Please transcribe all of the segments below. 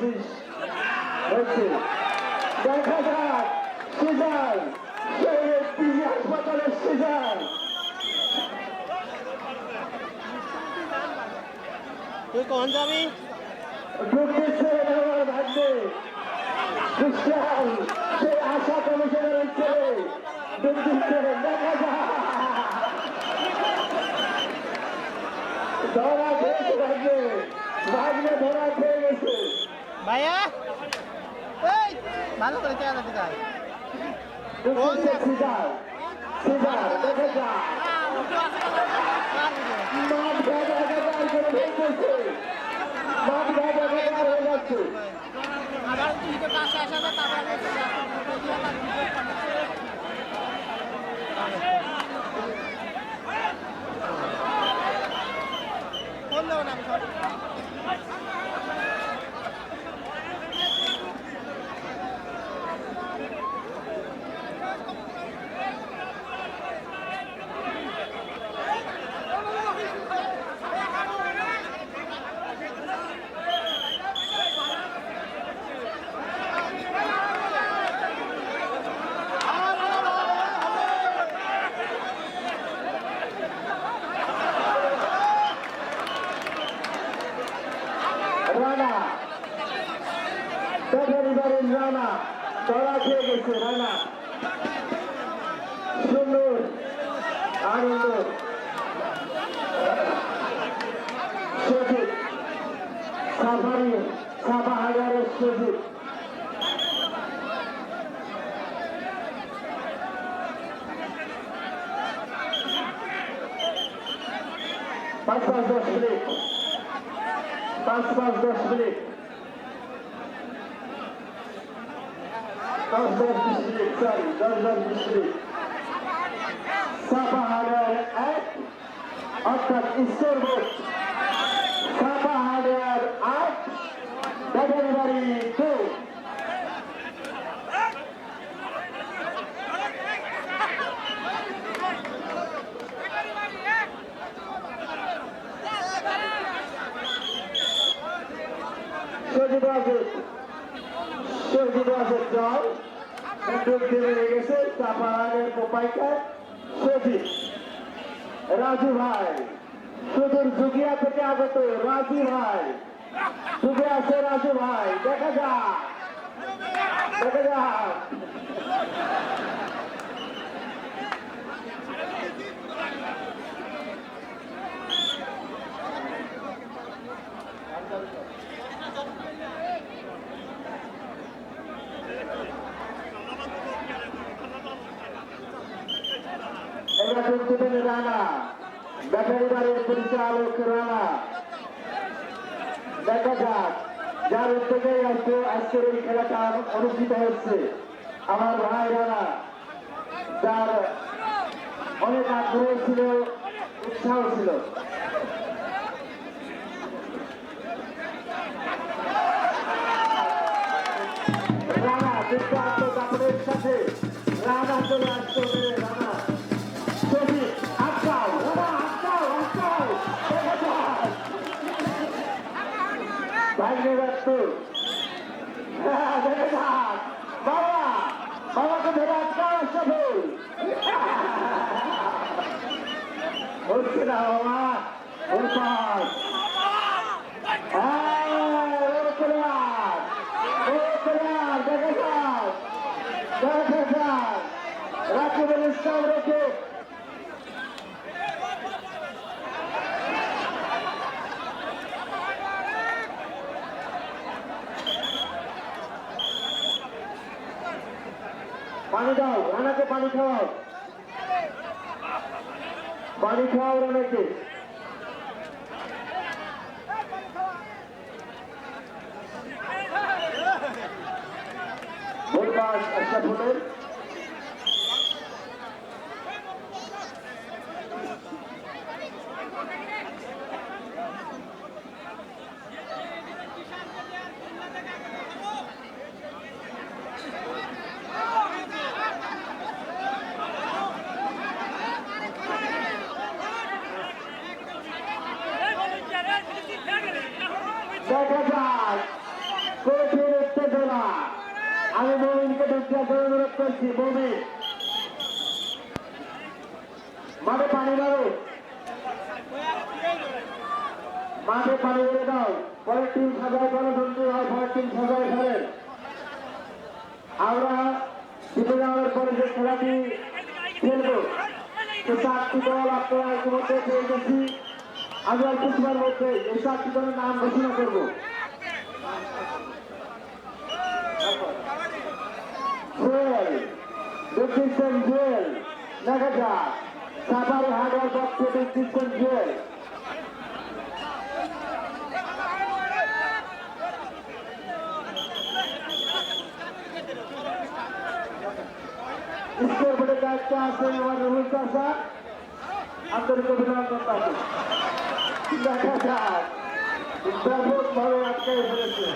পঁচিশ হচ্ছে দেখা যাক সিজার একটি হাসপাতালের সিজার তুই কখন যাবি? ঢুকতেছে আমার ভাগ্যে ক্রিস্টিয়ান সেই আশা কমিশনের ছেলে ঢুকতেছে দেখা যাক। ধরা খেয়েছে ভাগ্যে ভাগ্যে ধরা খেয়ে গেছে ভাইয়া? এই ভালো করে চেয়ার দিতে চাই ঢুকতেছে সিজার সিজার দেখা যাক। মাঠ গাদা গাদার করে ফেলতেছে মাঠ গাদা গাদার হয়ে যাচ্ছে আবার তুইকে পাশে আসাবে তারপরে ফোন দেবো না আমি সব রানা দেখেন এবারের রানা ধরা খেয়ে গেছে রানা সুন্দর আনন্দ। সজিত সাফারি সাফা হাজারের সজিত পাঁচ পাঁচ দশ মিনিট। পাঁচ পাঁচ দশ মিনিট। দশ বিশ মিনিট রাজু ভাই সুদূর জুগিয়া থেকে আগত রাজু ভাই যুগে আছে রাজু ভাই দেখা যাক দেখা যাক এবার যোগ দেবেন রানা ব্যাটারি বাড়ির পরিচালক রানা। দেখা যাক, যার উদ্যোগে আজকে আজকের এই অনুষ্ঠিত হচ্ছে। আমার ভাই রানা অনেক আগ্রহ ছিল, উৎসাহ ছিল। রানা সাথে রানা চলে আসতে ব্যস্ত হ্যাঁ বাবা, বাবাকে ধরে আটকাও সাথে হচ্ছে না, বাবা ওর পাশ দেখা যাক দেখা যাক রাকিবুল ইসলাম রেখে পানি দাও রানাকে পানি খাওয়াও পানি খাও অনেকে ভোট ভোলবাস একটা দেখা করছি মমিন মাঠে পানি মারো। মাঠে পানি মেরে দাও। পরের টিম সাজায় গণতন্ত্র হয়, পরের টিম সাজায় ফেলেন আমরা জিতে যাওয়ার পরে যে খেলাটি খেলব, সে চারটি দল আপনারা ইতিমধ্যে পেয়ে গেছি। আমি অল্প সময়ের মধ্যে এই চারটি দলের নাম ঘোষণা করব জুয়েল দুর্দিচ্ছেন জুয়েল দেখা যাক সাফারি হার্ডওয়ার পক্ষে দুর্দিচ্ছেন জুয়েল স্কোর বোর্ডের দায়িত্ব আন্তরিক অভিনন্দন দেখা যাক ব্যাপক ভাবে আটকে ফেলেছে।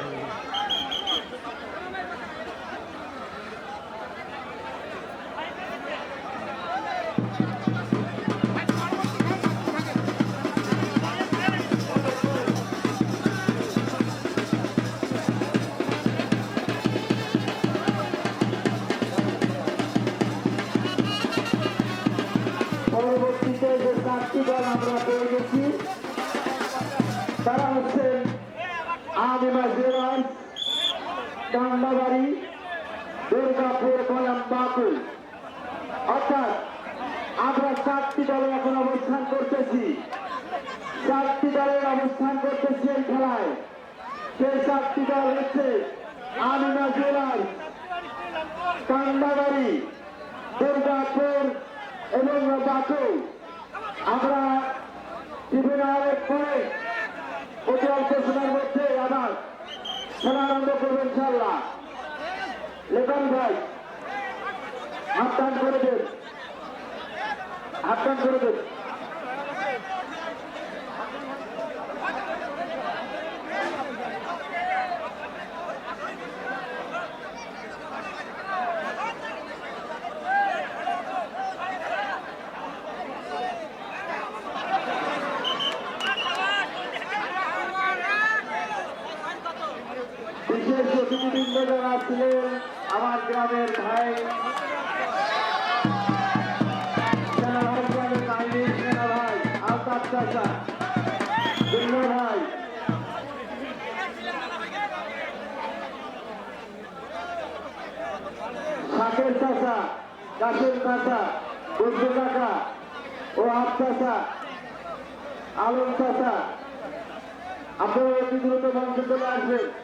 চারটি দলের অবস্থান করতেছি এই খেলায়। সেই চারটি দল হচ্ছে আমিমা জেলার্স কান্দাবাড়ি, দুর্গাপুর এবং বাকু আমরা টিভি নেওয়ার পরে অতি অল্প সময়ের মধ্যে আবার খেলা আরম্ভ করব ইনশাল্লাহ লেখন ভাই হাতটান করে দেন। হাতটান করে দেন বিশেষ অতিথিবৃন্দ যারা আমার গ্রামের ভাই ভাই আলতাফ দুল্লো ভাই শাকের চাচা কাশের ও আপ চাচা আলম চাচা আপনারা অতি দ্রুত মঞ্চে চলে আসবেন।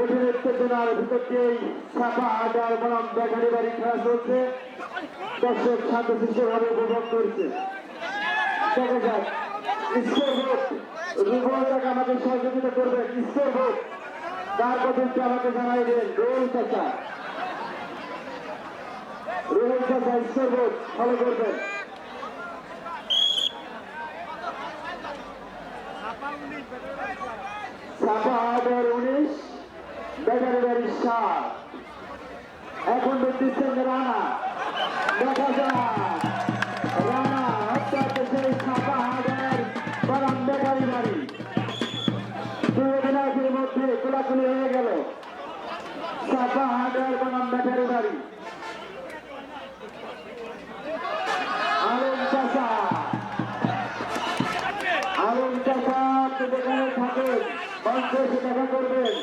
কঠিন উত্তেজনার ভিতর দিয়েই ছাপা আডার বনাম বেকারি বাড়ি করছে। দেখা যাক, ঈশ্বর ভোট আমাকে সহযোগিতা করবেন ঈশ্বর ভোট তার কতটি আমাকে জানাই দেন রোল চাচা রোহন চাচা ঈশ্বর ভোট ফলো উনিশ। বেকারি বাড়ির সাত এখন দিচ্ছেন রানা দেখা যাক রানা হত্যা সেই ছাপা হাজার বরং বেকারি বাড়ি দুই অধিনায়কের মধ্যে কোলাকুলি হয়ে গেল ছাপা হাজার বনাম বেকারি বাড়ি আলম চাষা আলম চাষা আপনি যেখানে থাকেন মঞ্চে এসে দেখা করবেন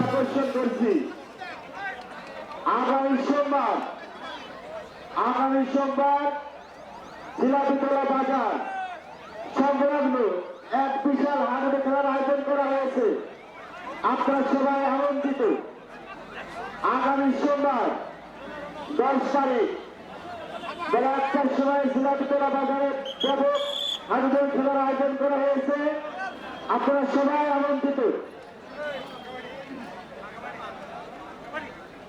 আকর্ষণ করছি। আগামী সোমবার আগামী সোমবার জিলাপিতলা বাজার সংলগ্ন এক বিশাল হাটে খেলার আয়োজন করা হয়েছে। আপনারা সবাই আমন্ত্রিত আগামী সোমবার দশ তারিখ বেলা একটার সময় জিলাপিতলা বাজারে ব্যাপক হাটুদের খেলার আয়োজন করা হয়েছে। আপনারা সবাই আমন্ত্রিত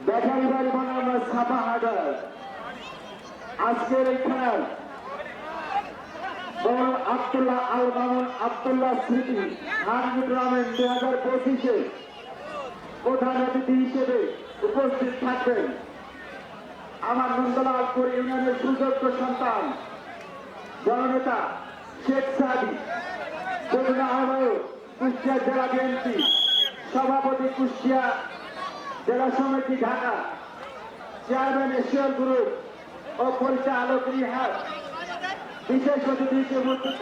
ব্যাটারি বাড়ি বানানো ছাপা হাজার। আজকের এই খেলার বড় আবদুল্লাহ আল মামুন আবদুল্লাহ স্মৃতি হানজি টুর্নামেন্ট দুই হাজার পঁচিশে প্রধান অতিথি হিসেবে উপস্থিত থাকবেন। আমার নন্দলালপুর ইউনিয়নের সুযোগ্য সন্তান, জননেতা শেখ সাদি যমুনা আহ্বায়ক কুষ্টিয়া জেলা বিএনপি, সভাপতি কুষ্টিয়া জেলা সমিতি ঢাকা চেয়ারম্যান এশিয়ার গ্রুপ ও পরিচালক রিহাদ বিশেষ অতিথি উপস্থিত